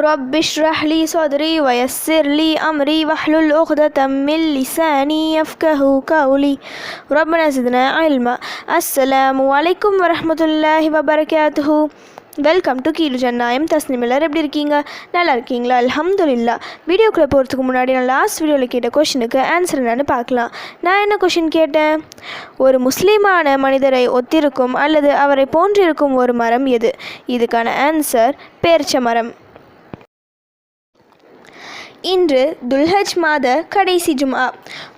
رب اشرح لي صدري ويسر لي أمري واحلل عقدة من لساني يفقه قولي ربنا زدنا علما السلام عليكم ورحمة الله وبركاته welcome to கீழு ஜன்னாயம் Tasnim எல்லாரும் எப்படி இருக்கீங்க நல்லா இருக்கீங்களா அல்ஹம்துலில்லா வீடியோக்குள்ளே போகிறதுக்கு முன்னாடி நான் லாஸ்ட் வீடியோவில் கேட்ட கொஷினுக்கு ஆன்சர் என்னன்னு பார்க்கலாம் நான் என்ன கொஷின் கேட்டேன் ஒரு முஸ்லீமான மனிதரை ஒத்திருக்கும் அல்லது அவரை போன்றிருக்கும் ஒரு மரம் எது இதுக்கான ஆன்சர் பேர்ச்ச மரம் இன்று துல்ஹஜ் மாத கடைசி ஜும்ஆ.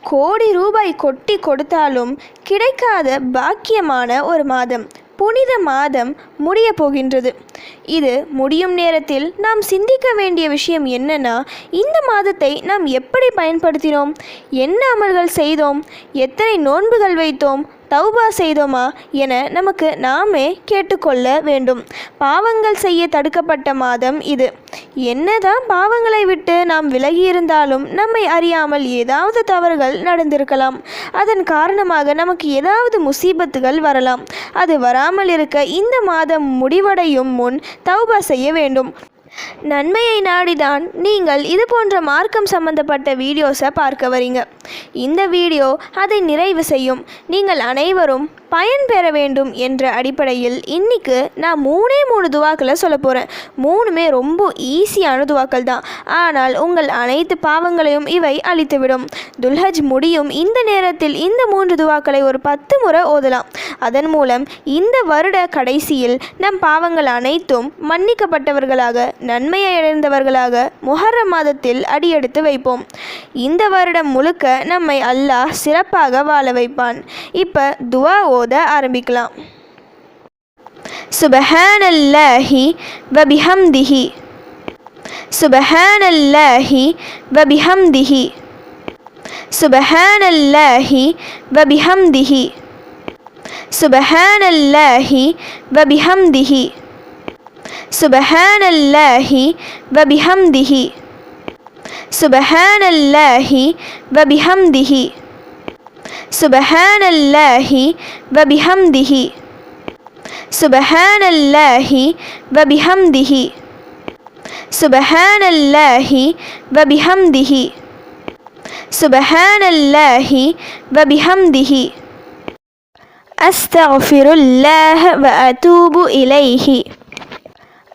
கோடி ரூபாய் கொட்டி கொடுத்தாலும் கிடைக்காத பாக்கியமான ஒரு மாதம் புனித மாதம் முடிய போகின்றது. இது முடியும் நேரத்தில் நாம் சிந்திக்க வேண்டிய விஷயம் என்னன்னா இந்த மாதத்தை நாம் எப்படி பயன்படுத்தினோம் என்ன அமல்கள் செய்தோம் எத்தனை நோன்புகள் வைத்தோம் தௌபா செய்தோமா என நமக்கு நாமே கேட்டுக்கொள்ள வேண்டும். பாவங்கள் செய்ய தடுக்கப்பட்ட மாதம் இது. என்னதான் பாவங்களை விட்டு நாம் விலகியிருந்தாலும் நம்மை அறியாமல் ஏதாவது தவறுகள் நடந்திருக்கலாம். அதன் காரணமாக நமக்கு ஏதாவது முசீபத்துகள் வரலாம். அது வராமல் இருக்க இந்த மாதம் முடிவடையும் முன் தௌபா செய்ய வேண்டும். நன்மையை நாடிதான் நீங்கள் இது போன்ற மார்க்கம் சம்பந்தப்பட்ட வீடியோஸை பார்க்க வரீங்க. இந்த வீடியோ அதை நிறைவு செய்யும். நீங்கள் அனைவரும் பயன் பெற வேண்டும் என்ற அடிப்படையில் இன்றைக்கு நான் மூணே மூணு துவாக்களை சொல்ல போகிறேன் மூணுமே ரொம்ப ஈஸியான துவாக்கள் தான். ஆனால் உங்கள் அனைத்து பாவங்களையும் இவை அழித்துவிடும். துல்ஹஜ் முடியும் இந்த நேரத்தில் இந்த மூன்று துவாக்களை ஒரு பத்து முறை ஓதலாம். அதன் மூலம் இந்த வருட கடைசியில் நம் பாவங்கள் அனைத்தும் மன்னிக்கப்பட்டவர்களாக நன்மையை அடைந்தவர்களாக முஹர்ரம் மாதத்தில் அடியெடுத்து வைப்போம். இந்த வருடம் முழுக்க நம்மை அல்லாஹ் சிறப்பாக வாழ வைப்பான். இப்போ துவா ஓத ஆரம்பிக்கலாம். சுபஹானல்லாஹி வபிஹம்திஹி. சுபஹானல்லாஹி வபிஹம்திஹி. சுபஹானல்லாஹி வபிஹம்திஹி. சுபஹானல்லாஹி வபிஹம்திஹி. சுபஹானல்லாஹி வபிஹம்திஹி சுபஹானல்லாஹி வபிஹம்திஹி சுபஹானல்லாஹி வபிஹம்திஹி சுபஹானல்லாஹி வபிஹம்திஹி சுபஹானல்லாஹி வபிஹம்திஹி சுபஹானல்லாஹி வபிஹம்திஹி أستغفر الله وأتوب إليه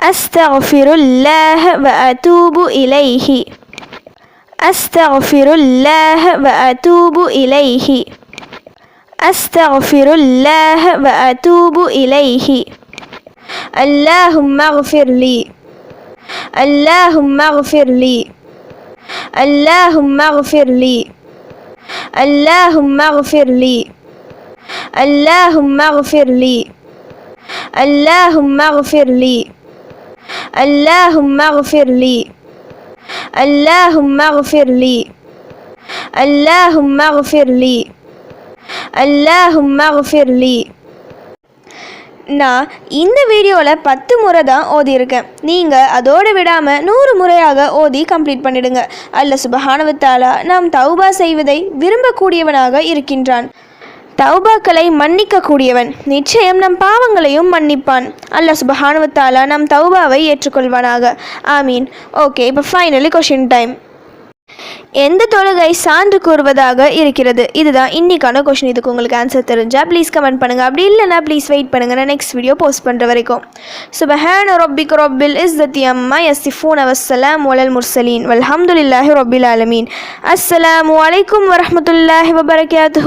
أستغفر الله وأتوب إليه. أستغفر الله وأتوب إليه. أستغفر الله وأتوب إليه. اللهم اغفر لي. اللهم اغفر لي. اللهم اغفر لي. اللهم اغفر لي. اللهم اغفر لي. اللهم اغفر لي. اللهم اغفر لي اللهم اغفر لي اللهم اغفر لي اللهم اغفر لي நான் இந்த வீடியோவில் பத்து முறை தான் ஓதியிருக்கேன் நீங்கள் அதோடு விடாமல் நூறு முறையாக ஓதி கம்ப்ளீட் பண்ணிடுங்க அல்ல சுபஹானவத்தாலா நாம் தௌபா செய்வதை விரும்பக்கூடியவனாக இருக்கின்றான் தௌபாக்களை மன்னிக்கக்கூடியவன். நிச்சயம் நம் பாவங்களையும் மன்னிப்பான். அல்ல சுபஹானுவத்தாலா நம் தௌபாவை ஏற்றுக்கொள்வானாக. ஆமீன். ஓகே இப்போ ஃபைனலி கொஷின் டைம் எந்த தொழுகை சான்று கூறுவதாக இருக்கிறது? இதுதான் இன்னைக்கான கொஷின் இதுக்கு உங்களுக்கு ஆன்சர் தெரிஞ்சால் ப்ளீஸ் கமெண்ட் பண்ணுங்கள் அப்படி இல்லைனா ப்ளீஸ் வெயிட் பண்ணுங்கள் நான் நெக்ஸ்ட் வீடியோ போஸ்ட் பண்ணுற வரைக்கும். சுபஹான ரொபிக் ரொபில் இஸ் தத்தி அம்மா யஸ்திஃபூன் அவசலாம் ஒலல் முர்சலீன் வல்ஹம்துல்லாஹி ரொபில் ஆலமீன். அஸ்ஸலாமு அலைக்கும் வரமத்துல்லாஹி வபரகாத்து